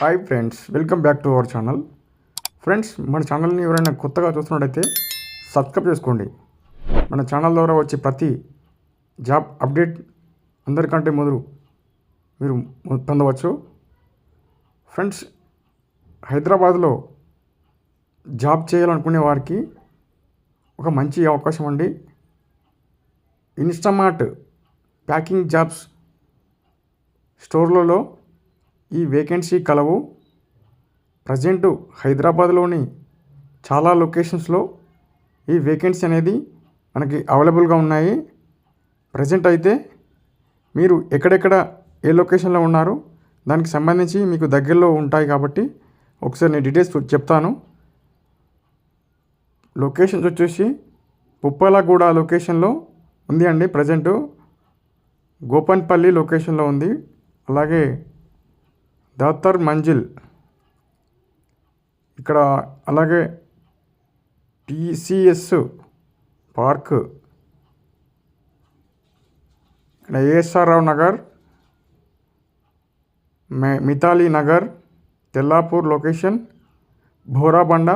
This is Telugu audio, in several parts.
Hi friends welcome back to our channel friends మన ఛానల్ని ఎవరైనా కొత్తగా చూస్తున్నట్టయితే సబ్స్క్రైబ్ చేసుకోండి. మన ఛానల్ ద్వారా వచ్చే ప్రతి జాబ్ అప్డేట్ అందరికంటే మొదలు మీరు పొందవచ్చు. ఫ్రెండ్స్ హైదరాబాద్లో జాబ్ చేయాలనుకునే వారికి ఒక మంచి అవకాశం అండి. ఇన్స్టామార్ట్ ప్యాకింగ్ జాబ్స్ స్టోర్లలో ఈ వేకెన్సీ కలవు. ప్రజెంట్ హైదరాబాద్లోని చాలా లొకేషన్స్లో ఈ వేకెన్సీ అనేది మనకి అవైలబుల్గా ఉన్నాయి. ప్రజెంట్ అయితే మీరు ఎక్కడెక్కడ ఏ లొకేషన్లో ఉన్నారు దానికి సంబంధించి మీకు దగ్గరలో ఉంటాయి కాబట్టి ఒకసారి నేను డీటెయిల్స్ చెప్తాను. లొకేషన్స్ వచ్చేసి పుప్పలగూడ లొకేషన్లో ఉంది అండి ప్రజెంటు. గోపన్పల్లి లొకేషన్లో ఉంది. అలాగే దాతర్ మంజిల్. ఇక్కడ అలాగే టీసీఎస్ పార్క్. ఇక్కడ ఏఎస్ఆర్ రావు నగర్ మే Mithali Nagar Tellapur location Borabanda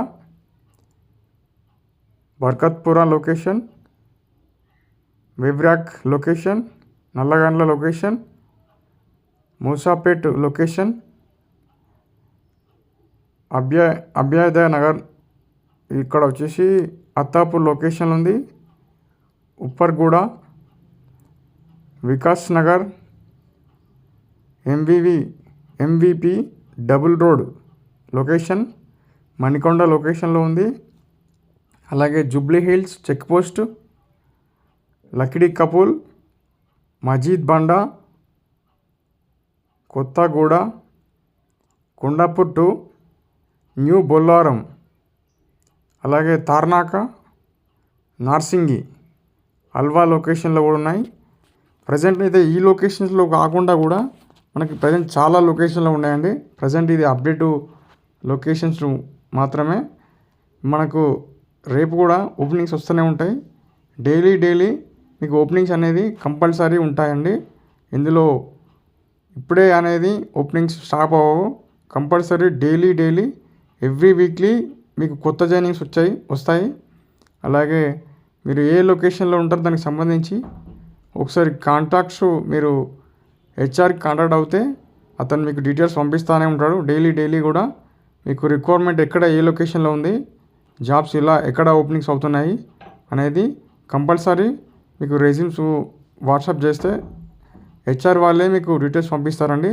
Barkatpura location వివ్రాక్ location Nallagandla location Moosapet location అభ్య Abhyudaya Nagar ఇక్కడ వచ్చేసి అత్తాపూర్ లొకేషన్ ఉంది. Upparguda Vikas Nagar MVV MVP double road location Manikonda లొకేషన్లో ఉంది. అలాగే Jubilee Hills check post Lakdi Kapul Masjid Banda Kothaguda Kondapur to new Bollaram అలాగే తార్నాక నార్సింగి అల్వా లొకేషన్లో కూడా ఉన్నాయి. ప్రజెంట్ అయితే ఈ లొకేషన్స్లో కాకుండా కూడా మనకి ప్రజెంట్ చాలా లొకేషన్లో ఉన్నాయండి. ప్రజెంట్ ఇది అప్డేటు లొకేషన్స్ మాత్రమే. మనకు రేపు కూడా ఓపెనింగ్స్ వస్తూనే ఉంటాయి. డైలీ డైలీ మీకు ఓపెనింగ్స్ అనేది కంపల్సరీ ఉంటాయండి. ఇందులో ఇప్పుడే అనేది ఓపెనింగ్స్ స్టాప్ అవ్వవు. Compulsory daily daily every weekly మీకు కొత్త జాయినింగ్స్ వచ్చాయి వస్తాయి. అలాగే మీరు ఏ లొకేషన్లో ఉంటారు దానికి సంబంధించి ఒకసారి కాంటాక్ట్స్ మీరు హెచ్ఆర్కి కాంటాక్ట్ అవుతే అతను మీకు డీటెయిల్స్ పంపిస్తూనే ఉంటాడు. డైలీ డైలీ కూడా మీకు రిక్వైర్మెంట్ ఎక్కడ ఏ లొకేషన్లో ఉంది జాబ్స్ ఇలా ఎక్కడ ఓపెనింగ్స్ అవుతున్నాయి అనేది కంపల్సరీ మీకు రెజ్యూమ్స్ వాట్సాప్ చేస్తే హెచ్ఆర్ వాళ్ళే మీకు డీటెయిల్స్ పంపిస్తారండి.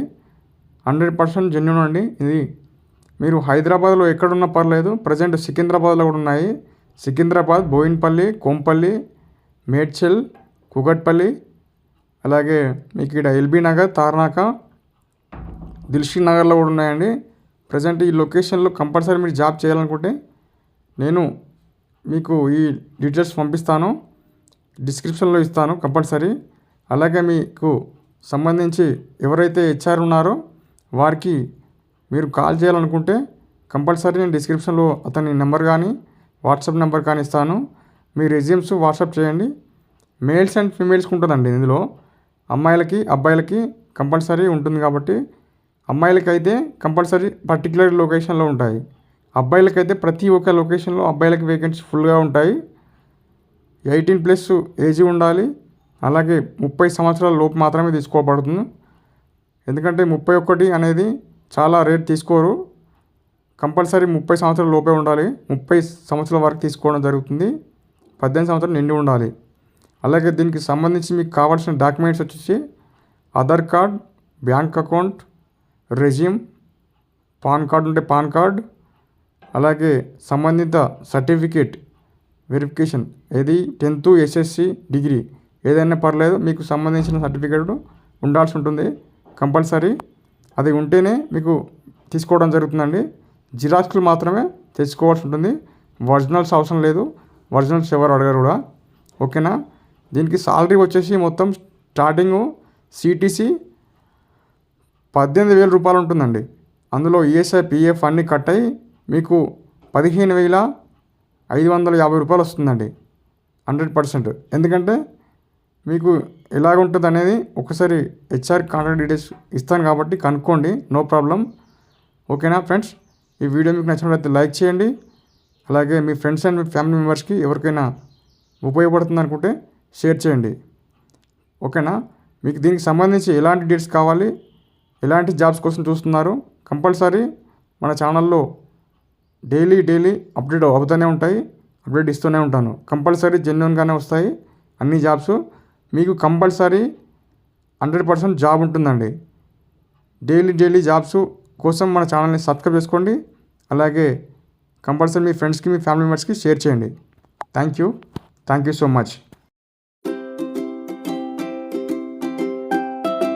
హండ్రెడ్ పర్సెంట్ జెన్యున్ అండి. ఇది మీరు హైదరాబాద్లో ఎక్కడున్నా పర్లేదు. ప్రజెంట్ సికింద్రాబాద్లో కూడా ఉన్నాయి. సికింద్రాబాద్ బోయిన్పల్లి కోంపల్లి మేడ్చల్ కుగట్పల్లి అలాగే మీకు ఇక్కడ ఎల్బీ నగర్ తార్నాక దిల్షీ నగర్లో కూడా ఉన్నాయండి. ప్రజెంట్ ఈ లొకేషన్లో కంపల్సరీ మీరు జాబ్ చేయాలనుకుంటే నేను మీకు ఈ డీటెయిల్స్ పంపిస్తాను. డిస్క్రిప్షన్లో ఇస్తాను కంపల్సరీ. అలాగే మీకు సంబంధించి ఎవరైతే హెచ్ఆర్ ఉన్నారో వారికి మీరు కాల్ చేయాలనుకుంటే కంపల్సరీ నేను డిస్క్రిప్షన్లో అతని నెంబర్ కానీ వాట్సాప్ నెంబర్ కానీ ఇస్తాను. మీ రెజ్యూమ్స్ వాట్సాప్ చేయండి. మేల్స్ అండ్ ఫీమేల్స్కి ఉంటుందండి ఇందులో. అమ్మాయిలకి అబ్బాయిలకి కంపల్సరీ ఉంటుంది కాబట్టి అమ్మాయిలకి అయితే కంపల్సరీ పర్టికులర్ లొకేషన్లో ఉంటాయి. అబ్బాయిలకైతే ప్రతి ఒక్క లొకేషన్లో అబ్బాయిలకి వేకెన్సీ ఫుల్గా ఉంటాయి. ఎయిటీన్ ప్లస్ ఏజీ ఉండాలి. అలాగే ముప్పై సంవత్సరాల లోపు మాత్రమే తీసుకోబడుతుంది. ఎందుకంటే ముప్పై ఒకటి అనేది చాలా రేట్ తీసుకోరు. కంపల్సరీ ముప్పై సంవత్సరాల లోపే ఉండాలి. ముప్పై సంవత్సరాల వరకు తీసుకోవడం జరుగుతుంది. పద్దెనిమిది సంవత్సరాలు నిండి ఉండాలి. అలాగే దీనికి సంబంధించి మీకు కావాల్సిన డాక్యుమెంట్స్ వచ్చేసి Aadhaar card bank account resume PAN card ఉంటే పాన్ కార్డ్ అలాగే సంబంధిత సర్టిఫికేట్ వెరిఫికేషన్ ఏది టెన్త్ ఎస్ఎస్సి డిగ్రీ ఏదైనా పర్లేదు మీకు సంబంధించిన సర్టిఫికేట్ ఉండాల్సి ఉంటుంది. కంపల్సరీ అది ఉంటేనే మీకు తీసుకోవడం జరుగుతుందండి. జిరాక్స్లు మాత్రమే తెచ్చుకోవాల్సి ఉంటుంది. ఒరిజినల్స్ అవసరం లేదు. ఒరిజినల్స్ ఎవరు అడగరు కూడా. ఓకేనా? దీనికి సాలరీ వచ్చేసి మొత్తం స్టార్టింగ్ సిటీసీ పద్దెనిమిది వేల రూపాయలు ఉంటుందండి. అందులో ఈఎస్ఐ పిఎఫ్ అన్నీ కట్ అయ్యి మీకు పదిహేను వేల ఐదు వందల యాభై రూపాయలు వస్తుందండి. Hundred percent. ఎందుకంటే మీకు ఎలాగ ఉంటుంది అనేది ఒకసారి హెచ్ఆర్ కాంటాక్ట్ డీటెయిల్స్ ఇస్తాను కాబట్టి కనుక్కోండి. No problem. ఓకేనా ఫ్రెండ్స్? ఈ వీడియో మీకు నచ్చినట్లయితే లైక్ చేయండి. అలాగే మీ ఫ్రెండ్స్ అండ్ మీ ఫ్యామిలీ మెంబర్స్కి ఎవరికైనా ఉపయోగపడుతుంది అనుకుంటే షేర్ చేయండి. ఓకేనా? మీకు దీనికి సంబంధించి ఎలాంటి డీటెయిల్స్ కావాలి ఎలాంటి జాబ్స్ కోసం చూస్తున్నారు కంపల్సరీ మన ఛానల్లో డైలీ డైలీ అప్డేట్ అవుతూనే ఉంటాయి అప్డేట్ ఇస్తూనే ఉంటాను. కంపల్సరీ జెన్యున్గానే వస్తాయి అన్ని జాబ్స్. మీకు కంపల్సరీ హండ్రెడ్ పర్సెంట్ జాబ్ ఉంటుందండి. డైలీ డైలీ జాబ్స్ కోసం మన ఛానల్ని సబ్స్క్రైబ్ చేసుకోండి. అలాగే కంపల్సరీ మీ ఫ్రెండ్స్కి మీ ఫ్యామిలీ మెంబర్స్కి షేర్ చేయండి. Thank you. Thank you so much.